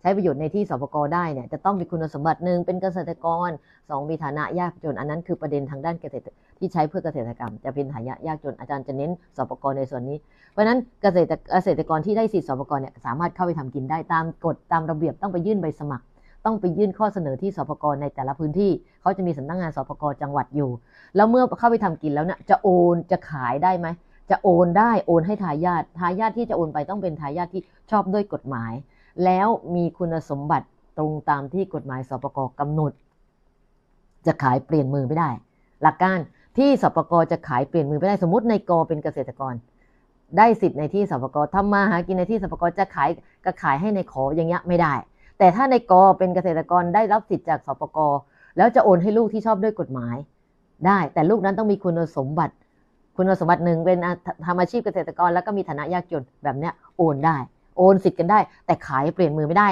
ใช้ประโยชน์ในที่สปกได้เนี่ยจะต้องมีคุณสมบัติหนึ่งเป็นเกษตรกรสองมีฐานะยากจน อันนั้นคือประเด็นทางด้านเกษตรที่ใช้เพื่อเกษตรกรรม จะเป็นฐานะยากจนอาจารย์จะเน้นสปกในส่วนนี้ เพราะฉะนั้นเกษตรเกษตรกรที่ได้สิทธิสปกเนี่ยสามารถเข้าไปทำกินได้ตามกฎตามระเบียบต้องไปยื่นใบสมัคร ต้องไปยื่นข้อเสนอที่สปกในแต่ละพื้นที่เขาจะมีสำนักงานสปกจังหวัดอยู่ แล้วเมื่อเข้าไปทำกินแล้วเนี่ยจะโอนจะขายได้ไหมจะโอนได้โอนให้ทายาททายาทที่จะโอนไปต้องเป็นทายาทที่ชอบด้วยกฎหมาย แล้วมีคุณสมบัติตรงตามที่กฎหมายสปกกำหนด จะขายเปลี่ยนมือไม่ได้ หลักการที่สปกจะขายเปลี่ยนมือไม่ได้สมมติในกอเป็นเกษตรกร ได้สิทธิ์ในที่สปกทำมาหากินในที่สปกจะขายก็ขายให้ในขออย่างเงี้ยไม่ได้ แต่ถ้าในกอเป็นเกษตรกรได้รับสิทธิ์จากสปกแล้วจะโอนให้ลูกที่ชอบด้วยกฎหมาย ได้ แต่ลูกนั้นต้องมีคุณสมบัติ คุณสมบัติหนึ่งเป็นทำอาชีพเกษตรกร แล้วก็มีฐานะยากจนแบบเนี้ยโอนได้ โอนสิทธิ์กันได้ แต่ขายเปลี่ยนมือไม่ได้